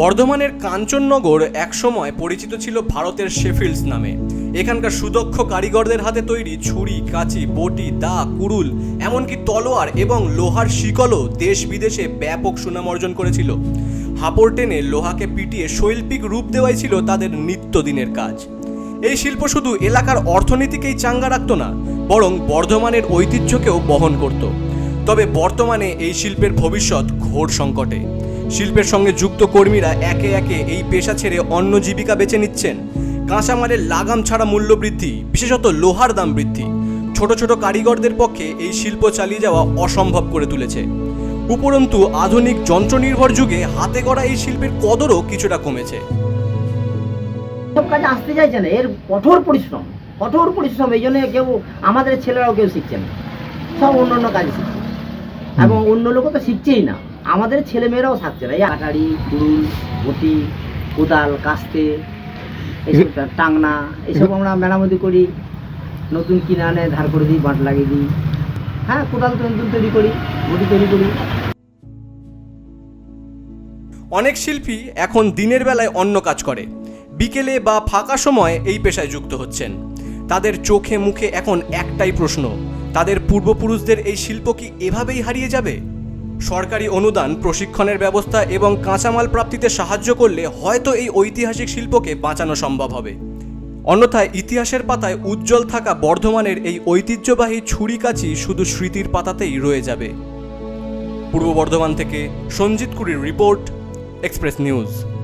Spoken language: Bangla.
বর্ধমানের কাঞ্চননগর একসময় পরিচিত ছিল ভারতের শেফিল্ডস নামে। এখানকার সুদক্ষ কারিগরদের হাতে তৈরি ছুরি, কাঁচি, বটি, দা, কুড়ুল, এমনকি তলোয়ার এবং লোহার শিকলও দেশ বিদেশে ব্যাপক সুনাম অর্জন করেছিল। হাপড় টেনে লোহাকে পিটিয়ে শৈল্পিক রূপ দেওয়াই ছিল তাদের নিত্যদিনের কাজ। এই শিল্প শুধু এলাকার অর্থনীতিকেই চাঙ্গা রাখত না, বরং বর্ধমানের ঐতিহ্যকেও বহন করত। তবে বর্তমানে এই শিল্পের ভবিষ্যৎ ঘোর সংকটে। শিল্পের সঙ্গে যুক্ত কর্মীরা একে একে এই পেশা ছেড়ে অন্য জীবিকা বেছে নিচ্ছেন। কাঁচামালের লাগাম ছাড়া মূল্য বৃদ্ধি বিশেষত লোহার দাম বৃদ্ধি। ছোট ছোট কারিগরদের পক্ষে এই শিল্প চালিয়ে যাওয়া অসম্ভব করে তুলেছে। উপরন্তু আধুনিক যন্ত্রনির্ভর যুগে হাতে গড়া এই শিল্পের কদরও কিছুটা কমেছে। সব কাজে আসতে চাইছে না এর কঠোর পরিশ্রম কঠোর পরিশ্রম এই জন্য কেউ আমাদের ছেলেরাও কেউ শিখছে না। সব অন্য অন্য কাজ শিখছে। এবং অন্য লোকও তো শিখছেই না। আমাদের ছেলে মেয়েরাও থাকছে না। এই আটারি কুড়ুল বটি কোদাল কাস্তে এইসব টাংনা এইসব আমরা মেরামতি করি। নতুন কিনে আনে ধার করে দিই বাঁট লাগিয়ে দিই। হ্যাঁ কোদাল তো নতুন তৈরি করি বটি তৈরি করি। অনেক শিল্পী এখন দিনের বেলায় অন্য কাজ করে। বিকেলে বা ফাঁকা সময়ে এই পেশায় যুক্ত হচ্ছেন। তাদের চোখে মুখে এখন একটাই প্রশ্ন তাদের পূর্বপুরুষদের এই শিল্প কি এভাবেই হারিয়ে যাবে? সরকারি অনুদান, প্রশিক্ষণের ব্যবস্থা এবং কাঁচামাল প্রাপ্তিতে সাহায্য করলে হয়তো এই ঐতিহাসিক শিল্পকে বাঁচানো সম্ভব হবে। অন্যথায় ইতিহাসের পাতায় উজ্জ্বল থাকা বর্ধমানের এই ঐতিহ্যবাহী ছুরিকাচি শুধু স্মৃতির পাতাতেই রয়ে যাবে। পূর্ব বর্ধমান থেকে সঞ্জিত কুরির রিপোর্ট, এক্সপ্রেস নিউজ।